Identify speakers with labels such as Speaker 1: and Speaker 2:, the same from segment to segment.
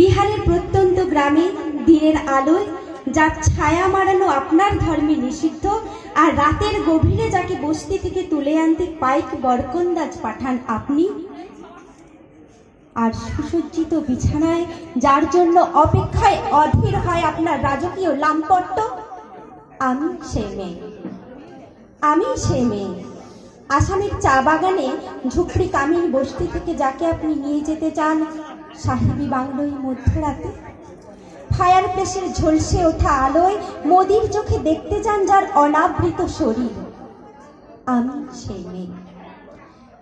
Speaker 1: বিহারের প্রত্যন্ত গ্রামে দিনের আলোয় যার ছায়া মারানো আপনার ধর্মে নিষিদ্ধ আর রাতের গভীরে যাকে বস্তি থেকে তুলে আনতে পাইক বরকন্দাজ পাঠান আপনি, আর সুসজ্জিত বিছানায় যার জন্য অপেক্ষায় অধীর হয় আপনার রাজকীয় লাম্পট্য, আমি সেই মেয়ে। আমি সেই মেয়ে। আসামের চা বাগানে ঝুপড়ি কামিন বস্তি থেকে যাকে আপনি নিয়ে যেতে চান সাহেবি বাংলোয় মধ্যরাতে। ফায়ার প্লেসের ঝলসে ওঠা আলোয় মোদির চোখে দেখতে চান যার অনাবৃত শরীর। আমি সেই মেয়ে।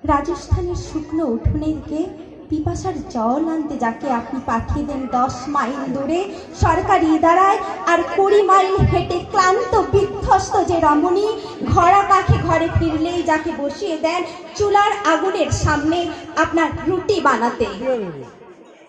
Speaker 1: রাজস্থানের শুকনো উঠোনে গিয়ে পিপাসার জল আনতে যাকে আপনি পাঠিয়ে দেন দশ মাইল দূরে, সরকারি ইদারায় আর কুড়ি মাইল হেঁটে ক্লান্ত, বিধ্বস্ত যে রমণী ঘরা কাখে ঘরে ফিরলেই যাকে বসিয়ে দেন চুলার আগুনের সামনে আপনার রুটি বানাতে।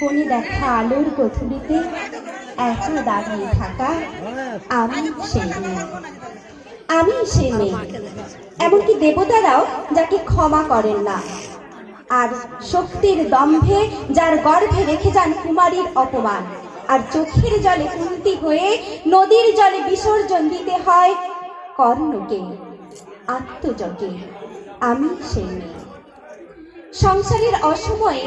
Speaker 1: কোণে দেখা আলোর গধূলিতে একা দাঁড়িয়ে থাকা আমি সেই আমি সেই মেয়ে। এমনকি দেবতারাও যাকে ক্ষমা করেন না। আর শক্তির দম্ভে যার গর্ভে রেখে যান কুমারীর অপমান। আর চোখের জলে কুন্তি হয়ে নদীর জলে বিসর্জন দিতে হয় কর্ণকে, আত্মজকে। আমি সেই মেয়ে। সংসারের অসময়ে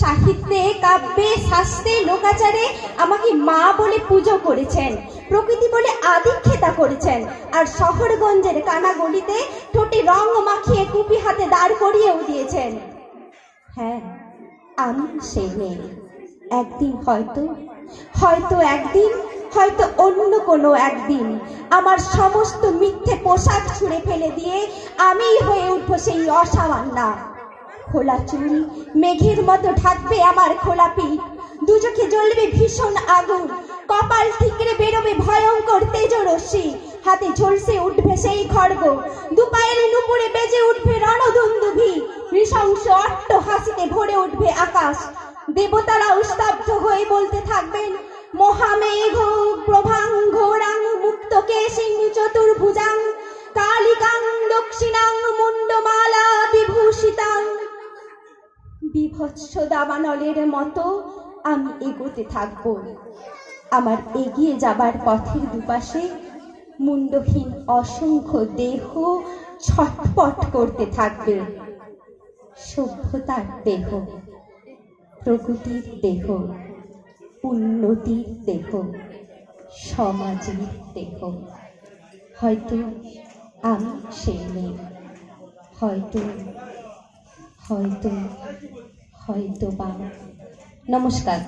Speaker 1: সাহিত্যে, কাব্যে, শাস্ত্রে, লোকাচারে আমাকে মা বলে পুজো করেছেন, প্রকৃতি বলে আদিক্ষেতা করেছেন, আর শহরগঞ্জের কানাগলিতে ঠোঁটে রং মাখিয়ে কুপি হাতে দাঁড় করিয়েও দিয়েছেন। হ্যাঁ আমি সেই মেয়ে। একদিন হয়তো হয়তো একদিন, হয়তো অন্য কোনো একদিন আমার সমস্ত মিথ্যে পোশাক ছুঁড়ে ফেলে দিয়ে আমিই হয়ে উঠবো সেই অসামান্না। খোলা চুল মেঘের মতো ঢাকবে আমার খোলা পিঠ। দুচোখে জ্বলবে ভীষণ আগুন, কপাল ঠিকরে বেরোবে ভয়ঙ্কর তেজরশ্মি। হাতে ঝলসে উঠবে সেই খড়গ, দুপায়ের নুপুরে বেজে উঠবে রণদুন্দুভি নৃশংস অট্ট হাসিতে ভরে উঠবে আকাশ। দেবতারা স্তব্ধ হয়ে বলতে থাকবেন, মহামেঘ, প্রভাং, ঘোরাং মুক্তকে সিং চতুর্ভুজাং, কালিকাং, দক্ষিণাং বিভৎস দাবানলের মতো আমি এগোতে থাকব। আমার এগিয়ে যাবার পথের দুপাশে মুন্ডহীন অসংখ্য দেহ ছটপট করতে থাকবে। সভ্যতার দেহ, প্রকৃতির দেহ, উন্নতির দেহ, সমাজের দেহ। হয়তো আমি সেই মেয়ে, হয়তো হয়তো হয়তো বা নমস্কার।